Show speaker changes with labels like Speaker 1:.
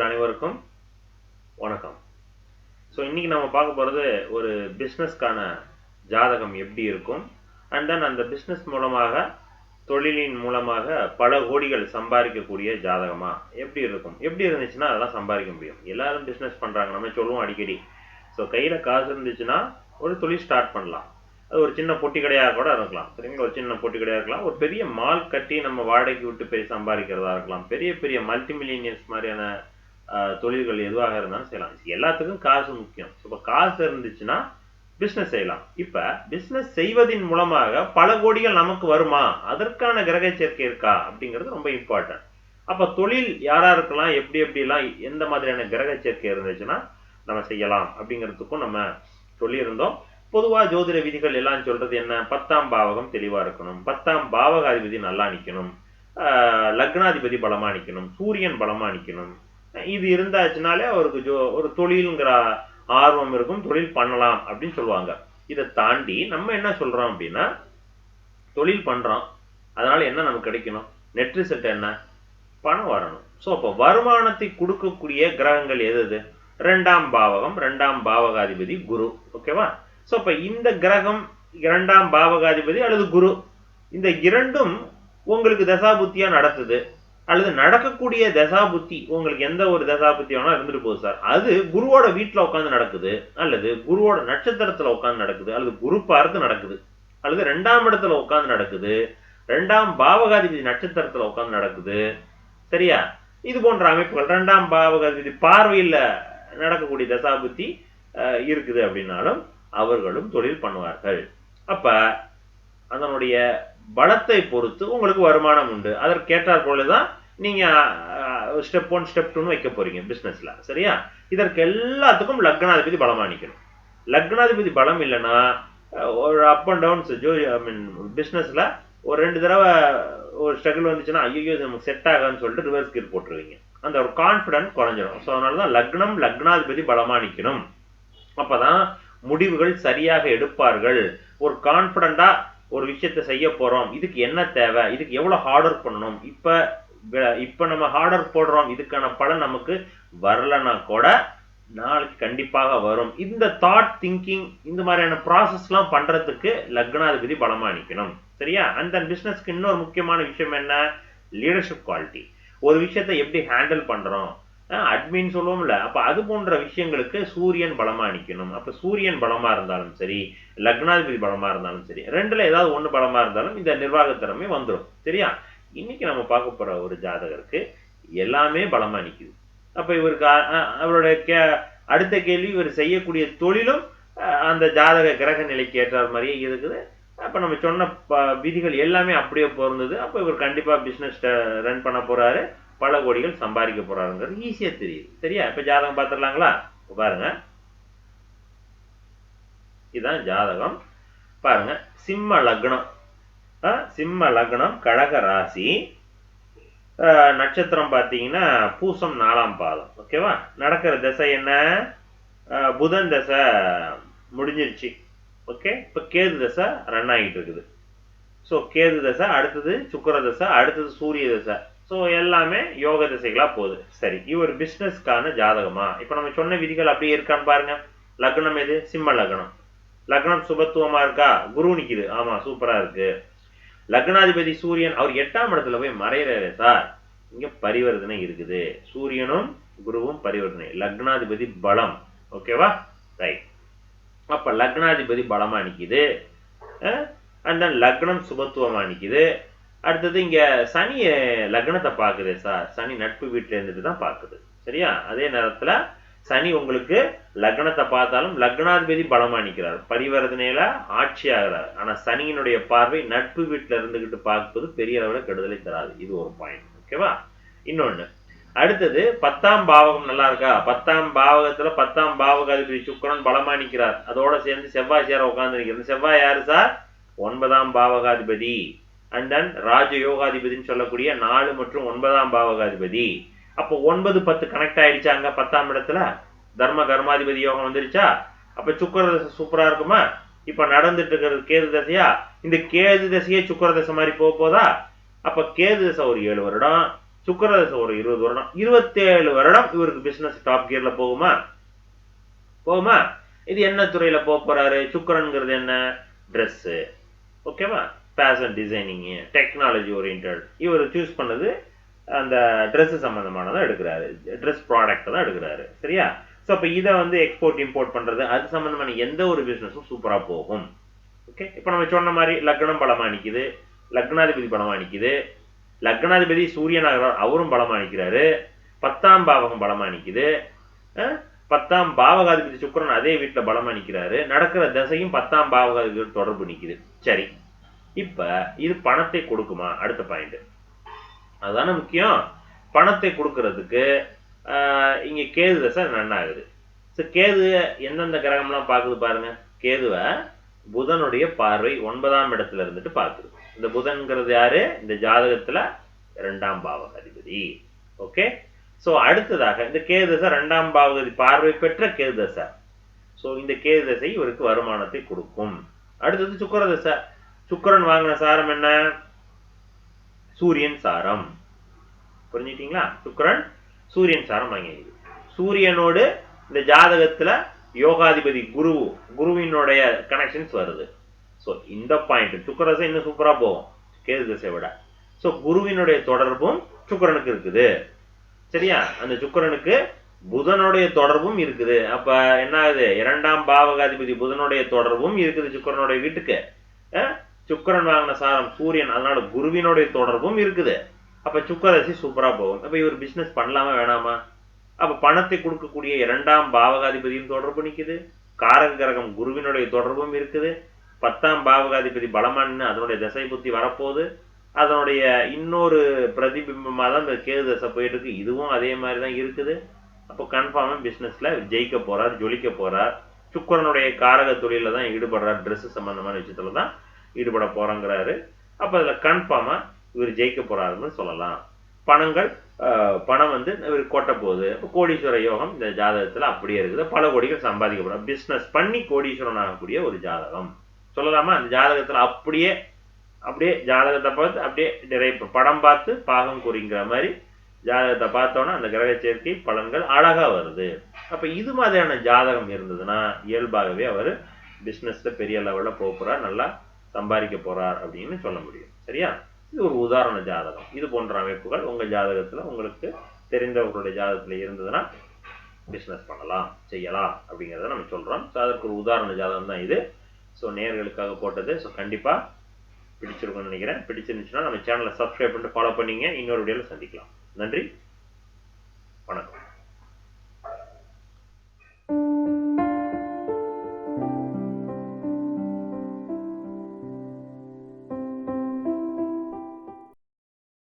Speaker 1: நண்பர்கள் அனைவருக்கும் வணக்கம். ஸோ இன்னைக்கு நம்ம பார்க்க போகிறது ஒரு பிஸ்னஸ்க்கான ஜாதகம் எப்படி இருக்கும்? அண்ட் தென் அந்த பிஸ்னஸ் மூலமாக தொழிலின் மூலமாக பல கோடிகள் சம்பாதிக்கக்கூடிய ஜாதகமா? எப்படி இருக்கும்? எப்படி இருந்துச்சுன்னா அதெல்லாம் சம்பாதிக்க முடியும். எல்லாரும் பிஸ்னஸ் பண்ணுறாங்க நம்ம சொல்லுவோம் அடிக்கடி. ஸோ கையில் காசு இருந்துச்சுன்னா ஒரு தொழில் ஸ்டார்ட் பண்ணலாம். அது ஒரு சின்ன பொட்டி கடையாக கூட இருக்கலாம். சரிங்களா? ஒரு சின்ன பொட்டி கடையாக இருக்கலாம். ஒரு பெரிய மால் கட்டி நம்ம வாடகைக்கு விட்டு போய் சம்பாதிக்கிறதா இருக்கலாம். பெரிய பெரிய மல்டி மில்லியனியர்ஸ் மாதிரியான தொழில்கள் எதுவாக இருந்தாலும் செய்யலாம். எல்லாத்துக்கும் காசு முக்கியம். இப்போ காசு இருந்துச்சுன்னா பிஸ்னஸ் செய்யலாம். இப்போ பிஸ்னஸ் செய்வதின் மூலமாக பல கோடிகள் நமக்கு வருமா? அதற்கான கிரக சேர்க்கை இருக்கா? அப்படிங்கிறது ரொம்ப இம்பார்ட்டன்ட் அப்போ தொழில் யாராருக்கெல்லாம் இருக்கலாம் எப்படி எப்படிலாம் எந்த மாதிரியான கிரக சேர்க்கை இருந்துச்சுன்னா நம்ம செய்யலாம் அப்படிங்கிறதுக்கும் நம்ம சொல்லியிருந்தோம். பொதுவாக ஜோதிட விதிகள் எல்லாம் சொல்றது என்ன? பத்தாம் பாவகம் தெளிவாக இருக்கணும். பத்தாம் பாவகாதிபதி நல்லா நிற்கணும் ஆஹ் லக்னாதிபதி பலமா நிற்கணும் சூரியன் பலமா நிற்கணும் இது இருந்தாச்சுனாலே அவருக்கு ஜோ ஒரு தொழிலுங்கிற ஆர்வம் இருக்கும் தொழில் பண்ணலாம் அப்படின்னு சொல்லுவாங்க. இதை தாண்டி நம்ம என்ன சொல்றோம் அப்படின்னா தொழில் பண்றோம் அதனால என்ன நமக்கு கிடைக்கணும்? நெட் ரிசல்ட் என்ன? பணம் வரணும். ஸோ அப்போ வருமானத்தை கொடுக்கக்கூடிய கிரகங்கள் எது எது ரெண்டாம் பாவகம் ரெண்டாம் பாவகாதிபதி குரு. ஓகேவா ஸோ அப்போ இந்த கிரகம் இரண்டாம் பாவகாதிபதி அல்லது குரு. இந்த இரண்டும் உங்களுக்கு தசாபுத்தியா நடத்துது. அல்லது நடக்கக்கூடிய தசாபுத்தி உங்களுக்கு எந்த ஒரு தசாபுத்தி வேணா இருந்துட்டு போகுது சார். அது குருவோட வீட்டில் உட்காந்து நடக்குது அல்லது குருவோட நட்சத்திரத்துல உட்காந்து நடக்குது அல்லது குரு பார்த்து நடக்குது அல்லது ரெண்டாம் இடத்துல உட்காந்து நடக்குது ரெண்டாம் பாவகாதிபதி நட்சத்திரத்துல உட்காந்து நடக்குது சரியா? இது போன்ற அமைப்புகள் ரெண்டாம் பாவகாதிபதி பார்வையில் நடக்கக்கூடிய தசாபுத்தி இருக்குது அப்படின்னாலும் அவர்களும் தொழில் பண்ணுவார்கள். அப்ப அதனுடைய பலத்தை பொறுத்து உங்களுக்கு வருமானம் உண்டு. அதற்கேற்றாற் போலதான் நீங்கள் ஸ்டெப் ஒன் ஸ்டெப் டூன்னு வைக்க போகிறீங்க பிஸ்னஸில் சரியா? இதற்கு எல்லாத்துக்கும் லக்னாதிபதி பலமாணிக்கணும் லக்னாதிபதி பலம் இல்லைன்னா ஒரு up and downs so I mean பிஸ்னஸில் ஒரு ரெண்டு தடவை ஒரு ஸ்ட்ரகிள் வந்துச்சுன்னா ஐயோ இது நமக்கு செட் ஆகாதுன்னு சொல்லிட்டு ரிவர்ஸ் கீர் போட்டுருவீங்க. அந்த ஒரு கான்ஃபிடென்ட் குறைஞ்சிடும் ஸோ அதனால தான் லக்னம் லக்னாதிபதி பலமா அப்போ தான் முடிவுகள் சரியாக எடுப்பார்கள். ஒரு கான்ஃபிடண்டா ஒரு விஷயத்தை செய்ய போகிறோம் இதுக்கு என்ன தேவை? இதுக்கு எவ்வளோ ஹார்ட் ஒர்க் பண்ணணும்? இப்போ இப்ப நம்ம ஆர்டர் போடுறோம் இதுக்கான பலன் நமக்கு வரலன்னா கூட நாளைக்கு கண்டிப்பாக வரும். இந்த தாட் திங்கிங் இந்த மாதிரியான ப்ராசஸ்லாம் பண்றதுக்கு லக்னாதிபதி பலமா நிற்கணும் சரியா? அந்த பிசினஸ்க்கு இன்னொரு முக்கியமான விஷயம் என்ன? லீடர்ஷிப் குவாலிட்டி ஒரு விஷயத்தை எப்படி ஹேண்டில் பண்றோம்? அட்மின் சொல்லுவோம்ல அப்ப அது போன்ற விஷயங்களுக்கு சூரியன் பலமா நிக்கணும் அப்ப சூரியன் பலமா இருந்தாலும் சரி லக்னாதிபதி பலமா இருந்தாலும் சரி ரெண்டுல ஏதாவது ஒண்ணு பலமா இருந்தாலும் இந்த நிர்வாக திறமை வந்துடும் சரியா? இன்னைக்கு நம்ம பார்க்க போற ஒரு ஜாதகருக்கு எல்லாமே பலமா நிக்குது. அப்ப இவருக்கு அவருடைய கே- அடுத்த கேள்வி இவர் செய்யக்கூடிய தொழிலும் அஹ், அந்த ஜாதக கிரக நிலைக்கு ஏற்றார் மாதிரியே இருக்குது. அப்ப நம்ம சொன்ன ப- விதிகள் எல்லாமே அப்படியே பொருந்தது. அப்ப இவர் கண்டிப்பா பிசினஸ் ரன் பண்ண போறாரு. பல கோடிகள் சம்பாதிக்க போறாருங்கிறது ஈஸியா தெரியுது. சரியா? இப்ப ஜாதகம் பார்த்துடலாங்களா? பாருங்க. இதுதான் ஜாதகம். பாருங்க. சிம்ம லக்னம். சிம்ம லக்னம் கடக ராசி. நட்சத்திரம் பார்த்தீங்கன்னா பூசம் நாலாம் பாதம். ஓகேவா நடக்கிற திசை என்ன? புதன் தசை முடிஞ்சிருச்சு. ஓகே இப்போ கேது தசை ரன் ஆகிட்டு இருக்குது. ஸோ கேது தசை அடுத்தது சுக்கிர தசை அடுத்தது சூரிய தசை. ஸோ எல்லாமே யோக திசைகளாக போகுது. சரி இவர் பிஸ்னஸ்க்கான ஜாதகமா? இப்போ நம்ம சொன்ன விதிகள் அப்படியே இருக்கான்னு பாருங்க. லக்னம் எது? சிம்ம லக்னம். லக்னம் சுபத்துவமா இருக்கா? குரு நிக்குது. ஆமா சூப்பரா இருக்கு. லக்னாதிபதி சூரியன் அவர் எட்டாம் இடத்துல போய் மறையிறாரு சார். இங்க பரிவர்த்தனை இருக்குது. சூரியனும் குருவும் பரிவர்த்தனை. லக்னாதிபதி பலம். ஓகேவா ரைட் அப்ப லக்னாதிபதி பலமா நிக்குது. அண்ட் தென் லக்னம் சுபத்துவமா நிக்குது. அடுத்தது இங்க சனி லக்னத்தை பாக்குது சார். சனி நட்பு வீட்டுல இருந்துட்டு தான் பாக்குது சரியா? அதே நேரத்துல சனி உங்களுக்கு லக்னத்தை பார்த்தாலும் லக்னாதிபதி பலமா நிற்கிறார் பரிவர்த்தனையில ஆட்சி ஆகிறார் ஆனா சனியினுடைய பார்வை நட்பு வீட்டில் இருந்துகிட்டு பார்ப்பது பெரிய அளவில் கெடுதலை தராது. இது ஒரு பாயிண்ட் ஓகேவா இன்னொன்னு. அடுத்தது பத்தாம் பாவகம் நல்லா இருக்கா? பத்தாம் பாவகத்துல பத்தாம் பாவகாதிபதி சுக்கரன் பலமா நிற்கிறார் அதோட சேர்ந்து செவ்வாய் சேர உட்கார்ந்து நிற்கிறது செவ்வாய் யாரு சார் ஒன்பதாம் பாவகாதிபதி. அண்ட் தென் ராஜ யோகாதிபதினு சொல்லக்கூடிய நாலு மற்றும் ஒன்பதாம் பாவகாதிபதி. அப்போ ஒன்பது பத்து கனெக்ட் ஆயிடுச்சா அங்க பத்தாம் இடத்துல? தர்ம கர்மாதிபதி யோகம் வந்துருச்சா? அப்ப சுக்கர தசை சூப்பரா இருக்குமா? இப்ப நடந்துட்டு இருக்கிறது கேது தசையா? இந்த கேது தசையே சுக்கர தசை மாதிரி போக போதா? அப்ப கேது தசை ஒரு ஏழு வருடம் சுக்கரதசை ஒரு இருபது வருடம். இருபத்தேழு வருடம் இவருக்கு பிசினஸ் டாப் கியர்ல போகுமா? போகுமா? இது என்ன துறையில போக போறாரு? சுக்கரன்ங்கிறது என்ன? ட்ரெஸ்ஸு ஓகேவா ஃபேஷன் டிசைனிங்கு டெக்னாலஜி ஓரியன்ட் இவர் சூஸ் பண்ணது அந்த ட்ரெஸ்ஸு சம்மந்தமானதான் எடுக்கிறாரு. ட்ரெஸ் ப்ராடக்ட் தான் எடுக்கிறாரு. சரியா? ஸோ அப்போ இதை வந்து எக்ஸ்போர்ட் இம்போர்ட் பண்ணுறது அது சம்மந்தமான எந்த ஒரு பிஸ்னஸும் சூப்பராக போகும். ஓகே இப்போ நம்ம சொன்ன மாதிரி லக்னம் பலமா நிற்கிது லக்னாதிபதி பலமா நிற்கிது லக்னாதிபதி சூரியனாகிறார் அவரும் பலமா நிற்கிறாரு பத்தாம் பாவகம் பலமா நிற்கிது பத்தாம் பாவகாதிபதி சுக்கரன் அதே வீட்டில் பலமா நிற்கிறாரு நடக்கிற தசையும் பத்தாம் பாவகாதிபதி தொடர்பு நிற்கிது சரி. இப்போ இது பணத்தை கொடுக்குமா? அடுத்த பாயிண்ட் அதுதானே முக்கியம்? பணத்தை கொடுக்கறதுக்கு இங்கே கேது தசை நன்னாகுது. ஸோ கேது எந்தெந்த கிரகம்லாம் பார்க்குது பாருங்க. கேதுவை புதனுடைய பார்வை ஒன்பதாம் இடத்துல இருந்துட்டு பார்க்குது. இந்த புதன்கிறது யாரு? இந்த ஜாதகத்தில் ரெண்டாம் பாவக அதிபதி ஓகே ஸோ அடுத்ததாக இந்த கேது தசை ரெண்டாம் பாவகதி பார்வை பெற்ற கேது தசை. ஸோ இந்த கேது தசை இவருக்கு வருமானத்தை கொடுக்கும். அடுத்தது சுக்கரதசை சுக்கரன் வாங்கின சாரம் என்ன? சூரியன் சாரம். புரிஞ்சுட்டீங்களா சுக்கரன் சூரியன் சாரம் வாங்கியது சூரியனோடு இந்த ஜாதகத்துல யோகாதிபதி குரு குருவினுடைய கனெக்ஷன்ஸ் வருது. ஸோ இந்த பாயிண்ட் சுக்கரசை இன்னும் சூப்பரா போகும். கேது தசை விட. ஸோ குருவினுடைய தொடர்பும் சுக்கரனுக்கு இருக்குது. சரியா? அந்த சுக்கரனுக்கு புதனுடைய தொடர்பும் இருக்குது. அப்ப என்ன ஆகுது? இரண்டாம் பாவகாதிபதி புதனுடைய தொடர்பும் இருக்குது சுக்கிரனுடைய வீட்டுக்கு. அஹ், சுக்கிரன் வாங்கின சாரம் சூரியன் அதனால குருவினுடைய தொடர்பும் இருக்குது. அப்ப சுக்கரசி சூப்பரா போகும். அப்ப இவர் பிசினஸ் பண்ணலாமா வேணாமா? அப்ப பணத்தை கொடுக்கக்கூடிய இரண்டாம் பாவகாதிபதியும் தொடர்பு நிற்குது காரக கிரகம் குருவினுடைய தொடர்பும் இருக்குது. பத்தாம் பாவகாதிபதி பலமான்னு அதனுடைய தசை புத்தி வரப்போகுது. அதனுடைய இன்னொரு பிரதிபிம்பமாக தான் இந்த கேது தசை போயிட்டு இருக்கு இதுவும் அதே மாதிரி தான் இருக்குது. அப்போ கன்ஃபார்மாக பிஸ்னஸில் ஜெயிக்க போகிறார் ஜொலிக்க போகிறார் சுக்கரனுடைய காரக தொழிலில் தான் ஈடுபடுறார் ட்ரெஸ்ஸு சம்மந்தமான விஷயத்துல தான். ஈடுபட போறாங்கிறாரு. அப்போ அதில் கன்ஃபார்மாக இவர் ஜெயிக்க போறாருன்னு சொல்லலாம். பணங்கள் ஆஹ், பணம் வந்து இவர் கொட்ட போகுது. அப்போ கோடீஸ்வர யோகம் இந்த ஜாதகத்துல அப்படியே இருக்குது. பல கோடிகள் சம்பாதிக்கப்படும். பிஸ்னஸ் பண்ணி கோடீஸ்வரன் ஆகக்கூடிய ஒரு ஜாதகம். சொல்லலாமா? அந்த ஜாதகத்துல அப்படியே அப்படியே ஜாதகத்தை பார்த்து அப்படியே நிறைய படம் பார்த்து பாகம் குறிங்கிற மாதிரி ஜாதகத்தை பார்த்தோன்னா அந்த கிரக சேர்க்கை பலன்கள் அழகா வருது. அப்ப இது மாதிரியான ஜாதகம் இருந்ததுன்னா இயல்பாகவே அவர் பிஸ்னஸில் பெரிய லெவலில் போக நல்லா சம்பாதிக்க போறார் அப்படின்னு சொல்ல முடியும். சரியா? இது ஒரு உதாரண ஜாதகம். இது போன்ற அமைப்புகள் உங்க ஜாதகத்துல உங்களுக்கு தெரிந்தவர்களுடைய ஜாதகத்துல இருந்ததுன்னா பிஸ்னஸ் பண்ணலாம் செய்யலாம் அப்படிங்கிறத நம்ம சொல்றோம். ஸோ அதற்கு ஒரு உதாரண ஜாதகம் தான் இது. ஸோ நேர்களுக்காக போட்டது. ஸோ கண்டிப்பா பிடிச்சிருக்கும்னு நினைக்கிறேன். பிடிச்சிருந்துச்சுன்னா நம்ம சேனலை சப்ஸ்கிரைப் பண்ணிட்டு ஃபாலோ பண்ணீங்க. இன்னொரு வீடியோவில் சந்திக்கலாம். நன்றி. வணக்கம்.